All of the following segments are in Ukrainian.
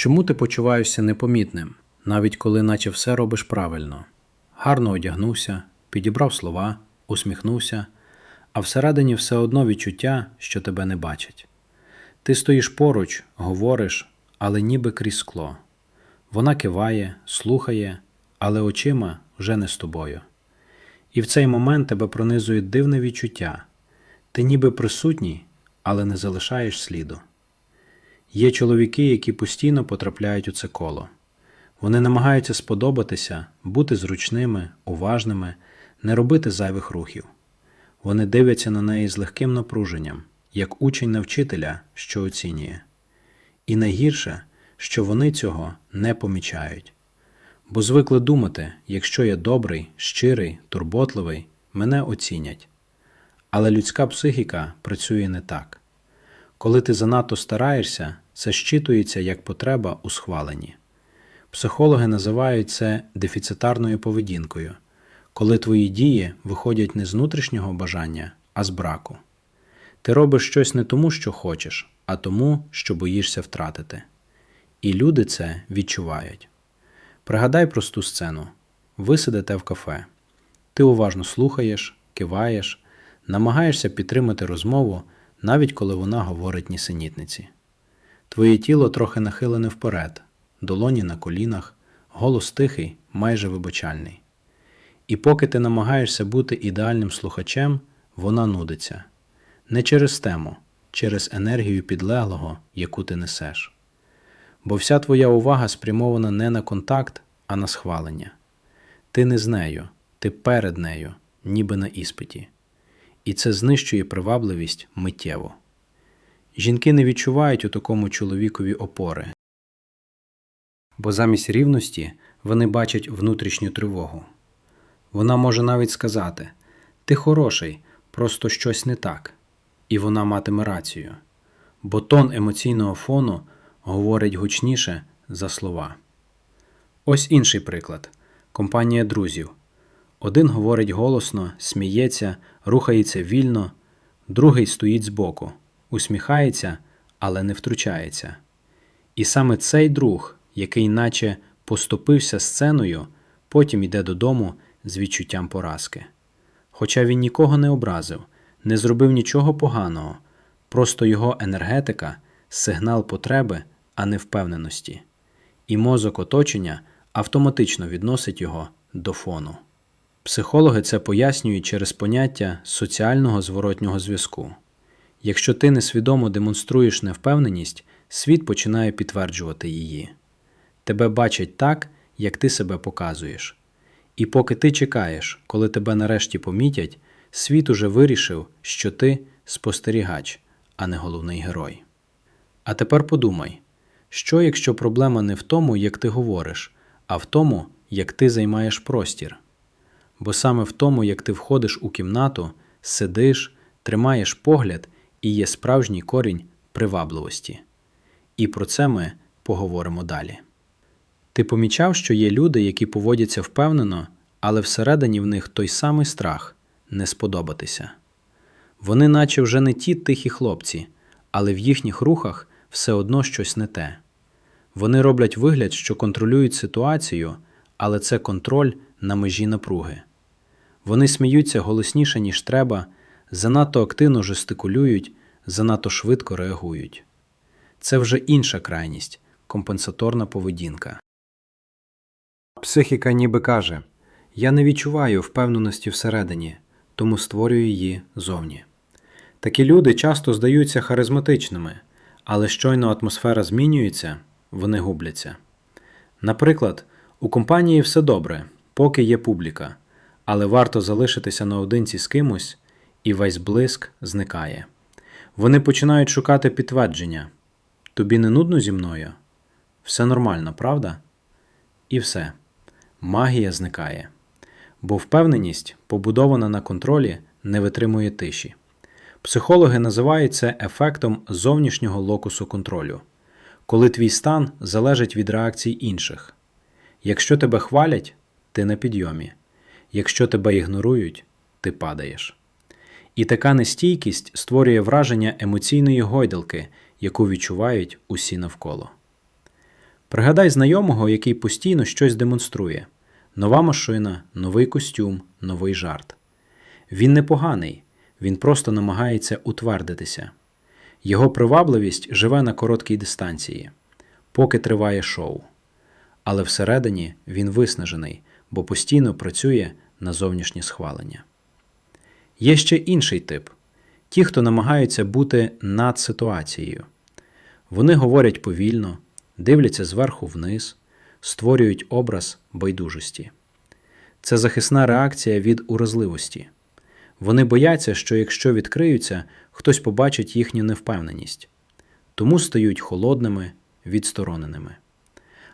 Чому ти почуваєшся непомітним, навіть коли наче все робиш правильно? Гарно одягнувся, підібрав слова, усміхнувся, а всередині все одно відчуття, що тебе не бачать. Ти стоїш поруч, говориш, але ніби крізь скло. Вона киває, слухає, але очима вже не з тобою. І в цей момент тебе пронизує дивне відчуття. Ти ніби присутній, але не залишаєш сліду. Є чоловіки, які постійно потрапляють у це коло. Вони намагаються сподобатися, бути зручними, уважними, не робити зайвих рухів. Вони дивляться на неї з легким напруженням, як учень на вчителя, що оцінює. І найгірше, що вони цього не помічають. Бо звикли думати, якщо я добрий, щирий, турботливий, мене оцінять. Але людська психіка працює не так. Коли ти занадто стараєшся, це щитується як потреба у схваленні. Психологи називають це дефіцитарною поведінкою, коли твої дії виходять не з внутрішнього бажання, а з браку. Ти робиш щось не тому, що хочеш, а тому, що боїшся втратити. І люди це відчувають. Пригадай просту сцену: ви сидите в кафе, ти уважно слухаєш, киваєш, намагаєшся підтримати розмову, навіть коли вона говорить нісенітниці. Твоє тіло трохи нахилене вперед, долоні на колінах, голос тихий, майже вибачальний. І поки ти намагаєшся бути ідеальним слухачем, вона нудиться не через тему, через енергію підлеглого, яку ти несеш. Бо вся твоя увага спрямована не на контакт, а на схвалення. Ти не з нею, ти перед нею, ніби на іспиті. І це знищує привабливість миттєво. Жінки не відчувають у такому чоловікові опори, бо замість рівності вони бачать внутрішню тривогу. Вона може навіть сказати: Ти хороший, просто щось не так, і вона матиме рацію, бо тон емоційного фону говорить гучніше за слова. Ось інший приклад компанія друзів. Один говорить голосно, сміється, рухається вільно, другий стоїть збоку, усміхається, але не втручається. І саме цей друг, який наче поступився сценою, потім йде додому з відчуттям поразки. Хоча він нікого не образив, не зробив нічого поганого, просто його енергетика сигнал потреби, а не впевненості, і мозок оточення автоматично відносить його до фону. Психологи це пояснюють через поняття соціального зворотнього зв'язку. Якщо ти несвідомо демонструєш невпевненість, світ починає підтверджувати її. Тебе бачать так, як ти себе показуєш. І поки ти чекаєш, коли тебе нарешті помітять, світ уже вирішив, що ти спостерігач, а не головний герой. А тепер подумай, що якщо проблема не в тому, як ти говориш, а в тому, як ти займаєш простір. Бо саме в тому, як ти входиш у кімнату, сидиш, тримаєш погляд і є справжній корінь привабливості. І про це ми поговоримо далі. Ти помічав, що є люди, які поводяться впевнено, але всередині в них той самий страх не сподобатися. Вони, наче вже не ті тихі хлопці, але в їхніх рухах все одно щось не те. Вони роблять вигляд, що контролюють ситуацію, але це контроль на межі напруги. Вони сміються голосніше, ніж треба, занадто активно жестикулюють, занадто швидко реагують. Це вже інша крайність компенсаторна поведінка. Психіка ніби каже Я не відчуваю впевненості всередині, тому створюю її зовні. Такі люди часто здаються харизматичними, але щойно атмосфера змінюється, вони губляться. Наприклад, у компанії все добре, поки є публіка, але варто залишитися наодинці з кимось, і весь блиск зникає. Вони починають шукати підтвердження. Тобі не нудно зі мною? Все нормально, правда? І все. Магія зникає. Бо впевненість, побудована на контролі, не витримує тиші. Психологи називають це ефектом зовнішнього локусу контролю, коли твій стан залежить від реакцій інших. Якщо тебе хвалять, ти на підйомі. Якщо тебе ігнорують, ти падаєш. І така нестійкість створює враження емоційної гойдалки, яку відчувають усі навколо. Пригадай знайомого, який постійно щось демонструє: нова машина, новий костюм, новий жарт. Він не поганий, він просто намагається утвердитися. Його привабливість живе на короткій дистанції, поки триває шоу. Але всередині він виснажений, бо постійно працює на зовнішнє схвалення. Є ще інший тип ті, хто намагаються бути над ситуацією. Вони говорять повільно, дивляться зверху вниз, створюють образ байдужості. Це захисна реакція від уразливості. Вони бояться, що якщо відкриються, хтось побачить їхню невпевненість, тому стають холодними, відстороненими.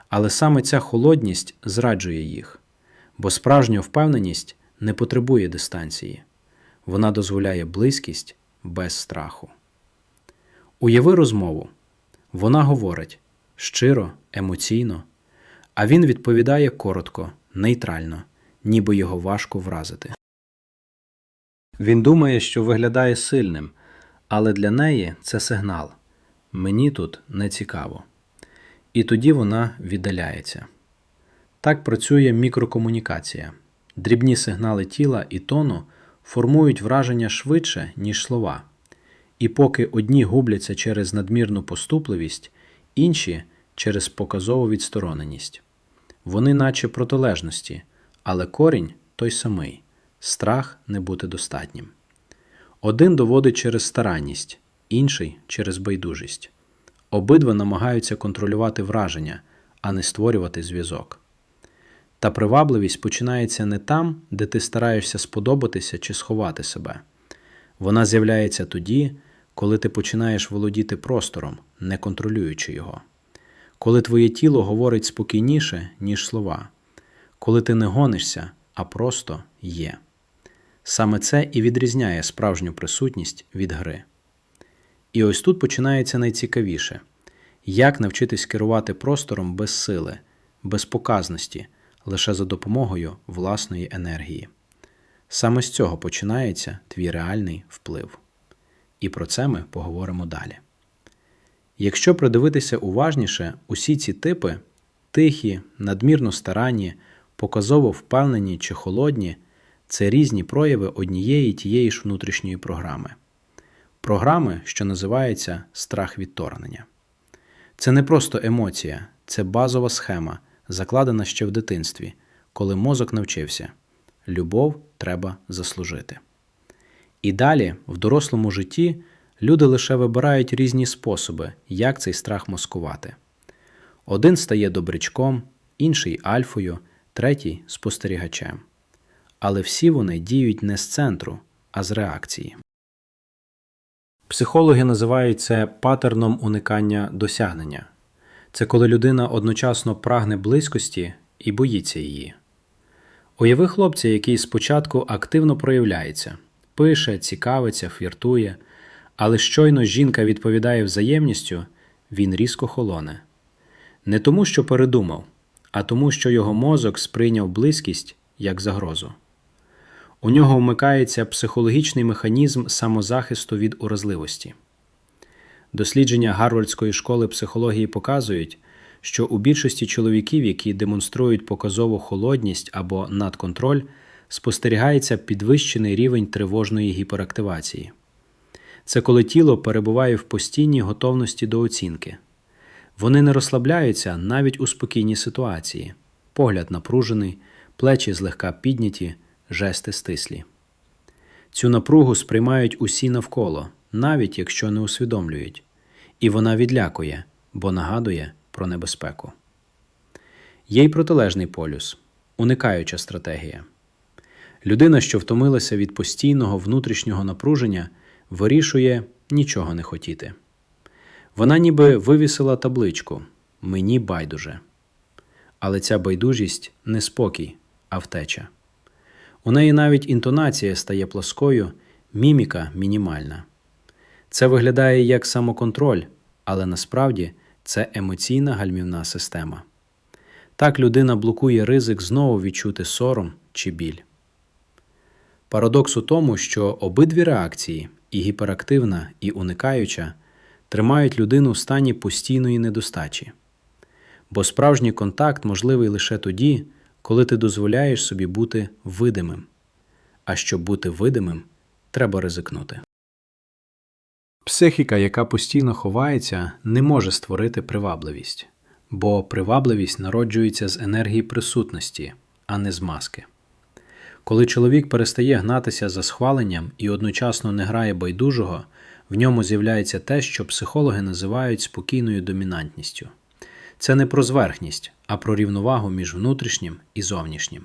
Але саме ця холодність зраджує їх, бо справжня впевненість не потребує дистанції, вона дозволяє близькість без страху. Уяви розмову. Вона говорить щиро, емоційно, а він відповідає коротко, нейтрально, ніби його важко вразити. Він думає, що виглядає сильним, але для неї це сигнал мені тут не цікаво. І тоді вона віддаляється. Так працює мікрокомунікація. Дрібні сигнали тіла і тону формують враження швидше, ніж слова. І поки одні губляться через надмірну поступливість, інші через показову відстороненість. Вони наче протилежності, але корінь той самий страх не бути достатнім. Один доводить через старанність, інший через байдужість. Обидва намагаються контролювати враження, а не створювати зв'язок. Та привабливість починається не там, де ти стараєшся сподобатися чи сховати себе. Вона з'являється тоді, коли ти починаєш володіти простором, не контролюючи його, коли твоє тіло говорить спокійніше, ніж слова, коли ти не гонишся, а просто є. Саме це і відрізняє справжню присутність від гри. І ось тут починається найцікавіше як навчитись керувати простором без сили, без показності, лише за допомогою власної енергії. Саме з цього починається твій реальний вплив. І про це ми поговоримо далі. Якщо придивитися уважніше, усі ці типи тихі, надмірно старанні, показово впевнені чи холодні це різні прояви однієї тієї ж внутрішньої програми. Програми, що називається страх відторгнення. Це не просто емоція, це базова схема, закладена ще в дитинстві, коли мозок навчився любов треба заслужити. І далі, в дорослому житті, люди лише вибирають різні способи, як цей страх маскувати. Один стає добрячком, інший альфою, третій спостерігачем. Але всі вони діють не з центру, а з реакції. Психологи називають це патерном уникання досягнення. Це коли людина одночасно прагне близькості і боїться її. Уяви хлопця, який спочатку активно проявляється, пише, цікавиться, фліртує, але щойно жінка відповідає взаємністю, він різко холоне. Не тому, що передумав, а тому, що його мозок сприйняв близькість як загрозу. У нього вмикається психологічний механізм самозахисту від уразливості. Дослідження Гарвардської школи психології показують, що у більшості чоловіків, які демонструють показову холодність або надконтроль, спостерігається підвищений рівень тривожної гіперактивації. Це коли тіло перебуває в постійній готовності до оцінки. Вони не розслабляються навіть у спокійній ситуації, погляд напружений, плечі злегка підняті, жести стислі. Цю напругу сприймають усі навколо, навіть якщо не усвідомлюють, і вона відлякує, бо нагадує про небезпеку. Є й протилежний полюс уникаюча стратегія. Людина, що втомилася від постійного внутрішнього напруження, вирішує нічого не хотіти. Вона ніби вивісила табличку Мені байдуже. Але ця байдужість не спокій, а втеча. У неї навіть інтонація стає плоскою, міміка мінімальна. Це виглядає як самоконтроль, але насправді це емоційна гальмівна система. Так людина блокує ризик знову відчути сором чи біль. Парадокс у тому, що обидві реакції, і гіперактивна, і уникаюча, тримають людину в стані постійної недостачі. Бо справжній контакт можливий лише тоді, коли ти дозволяєш собі бути видимим. А щоб бути видимим, треба ризикнути. Психіка, яка постійно ховається, не може створити привабливість, бо привабливість народжується з енергії присутності, а не з маски. Коли чоловік перестає гнатися за схваленням і одночасно не грає байдужого, в ньому з'являється те, що психологи називають спокійною домінантністю. Це не про зверхність, а про рівновагу між внутрішнім і зовнішнім.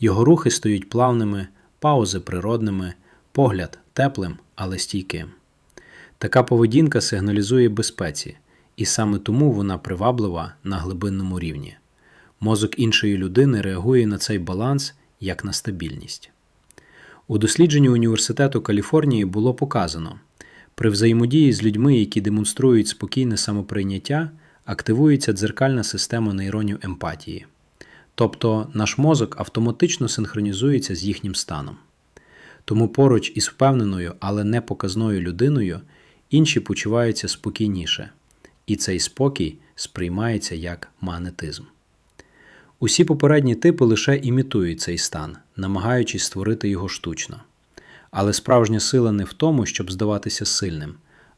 Його рухи стають плавними, паузи природними, погляд теплим, але стійким. Така поведінка сигналізує безпеці, і саме тому вона приваблива на глибинному рівні. Мозок іншої людини реагує на цей баланс як на стабільність. У дослідженні Університету Каліфорнії було показано, при взаємодії з людьми, які демонструють спокійне самоприйняття, активується дзеркальна система нейронів емпатії. Тобто наш мозок автоматично синхронізується з їхнім станом. Тому поруч із впевненою, але не показною людиною інші почуваються спокійніше, і цей спокій сприймається як магнетизм. Усі попередні типи лише імітують цей стан, намагаючись створити його штучно. Але справжня сила не в тому, щоб здаватися сильним,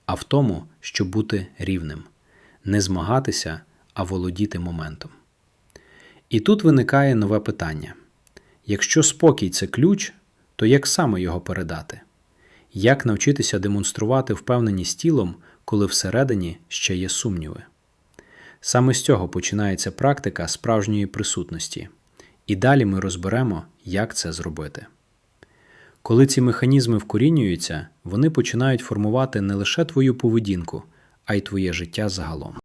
а в тому, щоб бути рівним, не змагатися, а володіти моментом. І тут виникає нове питання: якщо спокій це ключ, то як саме його передати? Як навчитися демонструвати впевненість тілом, коли всередині ще є сумніви? Саме з цього починається практика справжньої присутності, і далі ми розберемо, як це зробити. Коли ці механізми вкорінюються, вони починають формувати не лише твою поведінку, а й твоє життя загалом.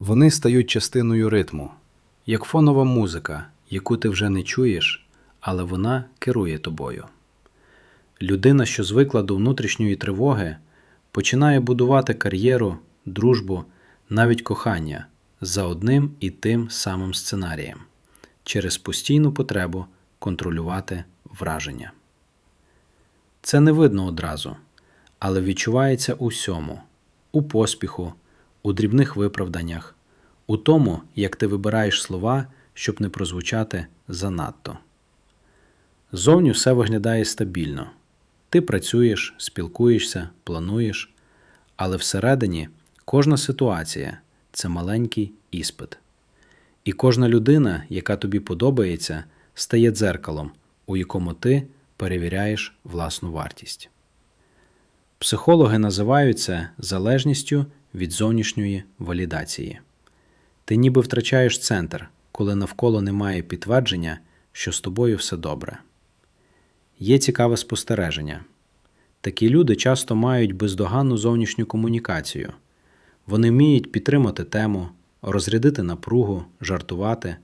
Вони стають частиною ритму, як фонова музика, яку ти вже не чуєш, але вона керує тобою. Людина, що звикла до внутрішньої тривоги, починає будувати кар'єру, дружбу, навіть кохання за одним і тим самим сценарієм через постійну потребу контролювати враження. Це не видно одразу, але відчувається у всьому у поспіху, у дрібних виправданнях, у тому, як ти вибираєш слова, щоб не прозвучати занадто. Зовні все виглядає стабільно. Ти працюєш, спілкуєшся, плануєш, але всередині кожна ситуація це маленький іспит. І кожна людина, яка тобі подобається, стає дзеркалом, у якому ти перевіряєш власну вартість. Психологи називають це залежністю від зовнішньої валідації. Ти ніби втрачаєш центр, коли навколо немає підтвердження, що з тобою все добре. Є цікаве спостереження. Такі люди часто мають бездоганну зовнішню комунікацію. Вони вміють підтримати тему, розрядити напругу, жартувати.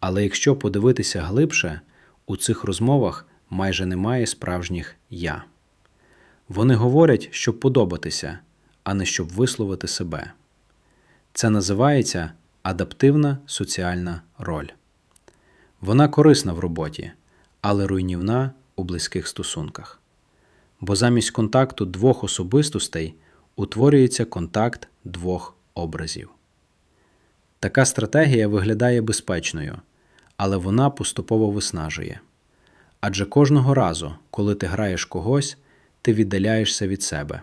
Але якщо подивитися глибше, у цих розмовах майже немає справжніх я. Вони говорять, щоб подобатися, а не щоб висловити себе. Це називається адаптивна соціальна роль. Вона корисна в роботі, але руйнівна у близьких стосунках. Бо замість контакту двох особистостей утворюється контакт двох образів. Така стратегія виглядає безпечною, але вона поступово виснажує. Адже кожного разу, коли ти граєш когось, ти віддаляєшся від себе.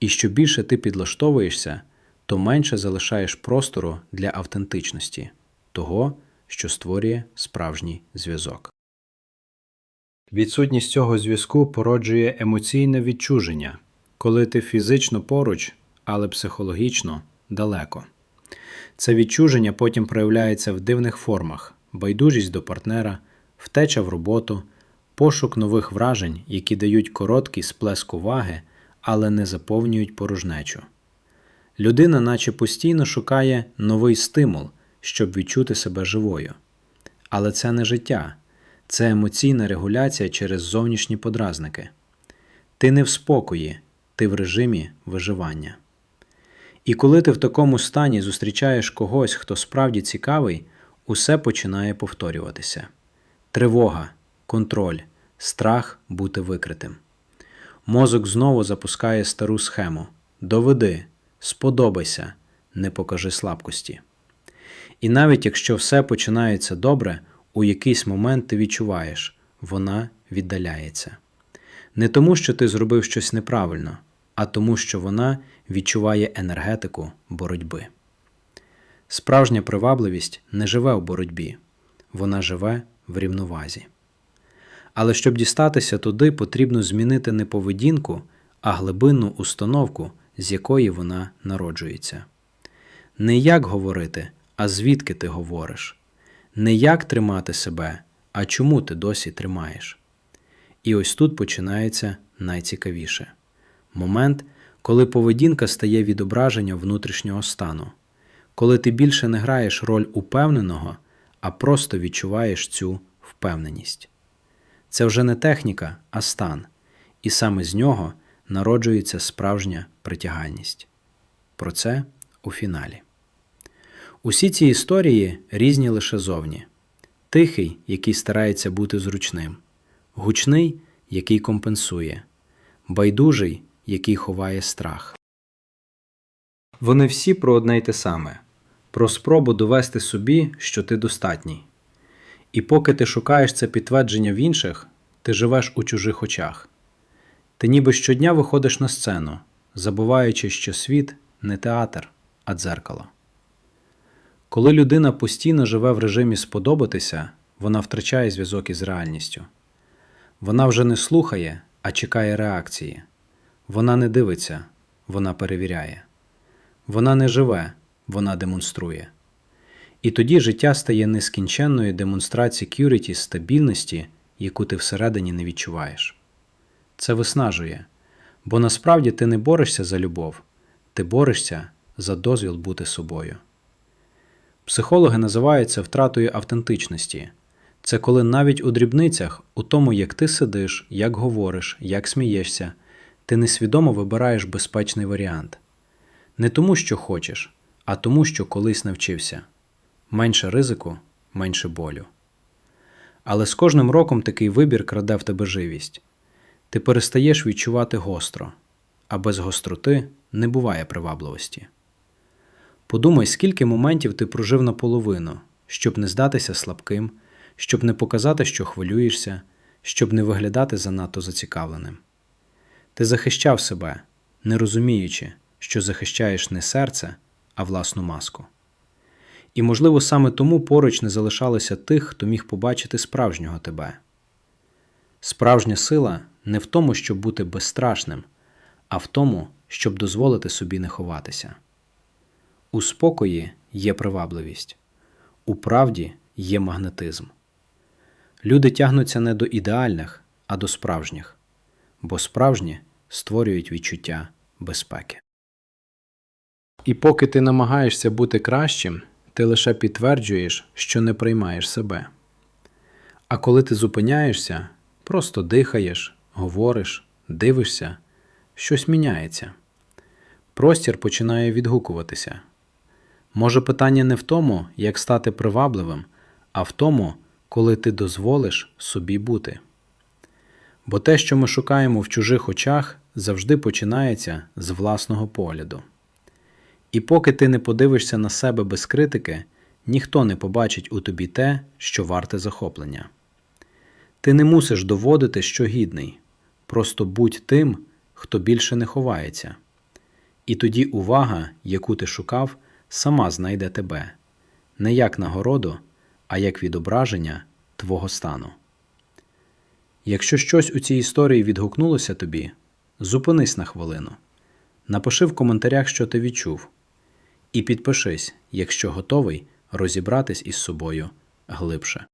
І що більше ти підлаштовуєшся, то менше залишаєш простору для автентичності, того, що створює справжній зв'язок. Відсутність цього зв'язку породжує емоційне відчуження, коли ти фізично поруч, але психологічно далеко. Це відчуження потім проявляється в дивних формах: байдужість до партнера, втеча в роботу, пошук нових вражень, які дають короткий сплеск уваги, але не заповнюють порожнечу. Людина, наче постійно шукає новий стимул, щоб відчути себе живою. Але це не життя, це емоційна регуляція через зовнішні подразники. Ти не в спокої, ти в режимі виживання. І коли ти в такому стані зустрічаєш когось, хто справді цікавий, усе починає повторюватися: тривога, контроль, страх бути викритим. Мозок знову запускає стару схему: доведи, сподобайся, не покажи слабкості. І навіть якщо все починається добре, у якийсь момент ти відчуваєш, вона віддаляється. Не тому, що ти зробив щось неправильно, а тому, що вона відчуває енергетику боротьби. Справжня привабливість не живе в боротьбі, вона живе в рівновазі. Але щоб дістатися туди, потрібно змінити не поведінку, а глибинну установку, з якої вона народжується. Не як говорити, а звідки ти говориш, не як тримати себе, а чому ти досі тримаєш. І ось тут починається найцікавіше момент, коли поведінка стає відображенням внутрішнього стану, коли ти більше не граєш роль упевненого, а просто відчуваєш цю впевненість. Це вже не техніка, а стан, і саме з нього народжується справжня притягальність. Про це у фіналі. Усі ці історії різні лише зовні. Тихий, який старається бути зручним, гучний, який компенсує, байдужий, який ховає страх. Вони всі про одне й те саме про спробу довести собі, що ти достатній. І поки ти шукаєш це підтвердження в інших, ти живеш у чужих очах. Ти ніби щодня виходиш на сцену, забуваючи, що світ не театр, а дзеркало. Коли людина постійно живе в режимі сподобатися, вона втрачає зв'язок із реальністю. Вона вже не слухає, а чекає реакції. Вона не дивиться, вона перевіряє. Вона не живе, вона демонструє. І тоді життя стає нескінченною демонстрацією security стабільності, яку ти всередині не відчуваєш. Це виснажує, бо насправді ти не борешся за любов, ти борешся за дозвіл бути собою. Психологи називають це втратою автентичності. Це коли навіть у дрібницях, у тому, як ти сидиш, як говориш, як смієшся, ти несвідомо вибираєш безпечний варіант. Не тому, що хочеш, а тому, що колись навчився. Менше ризику, менше болю. Але з кожним роком такий вибір краде в тебе живість. Ти перестаєш відчувати гостро, а без гостроти не буває привабливості. Подумай, скільки моментів ти прожив наполовину, щоб не здатися слабким, щоб не показати, що хвилюєшся, щоб не виглядати занадто зацікавленим. Ти захищав себе, не розуміючи, що захищаєш не серце, а власну маску. І, можливо, саме тому поруч не залишалося тих, хто міг побачити справжнього тебе. Справжня сила не в тому, щоб бути безстрашним, а в тому, щоб дозволити собі не ховатися. У спокої є привабливість, у правді є магнетизм. Люди тягнуться не до ідеальних, а до справжніх, бо справжні створюють відчуття безпеки. І поки ти намагаєшся бути кращим, ти лише підтверджуєш, що не приймаєш себе. А коли ти зупиняєшся, просто дихаєш, говориш, дивишся, щось міняється. Простір починає відгукуватися. Може, питання не в тому, як стати привабливим, а в тому, коли ти дозволиш собі бути. Бо те, що ми шукаємо в чужих очах, завжди починається з власного погляду. І поки ти не подивишся на себе без критики, ніхто не побачить у тобі те, що варте захоплення. Ти не мусиш доводити, що гідний, просто будь тим, хто більше не ховається. І тоді увага, яку ти шукав, сама знайде тебе, не як нагороду, а як відображення твого стану. Якщо щось у цій історії відгукнулося тобі, зупинись на хвилину, напиши в коментарях, що ти відчув, і підпишись, якщо готовий розібратись із собою глибше.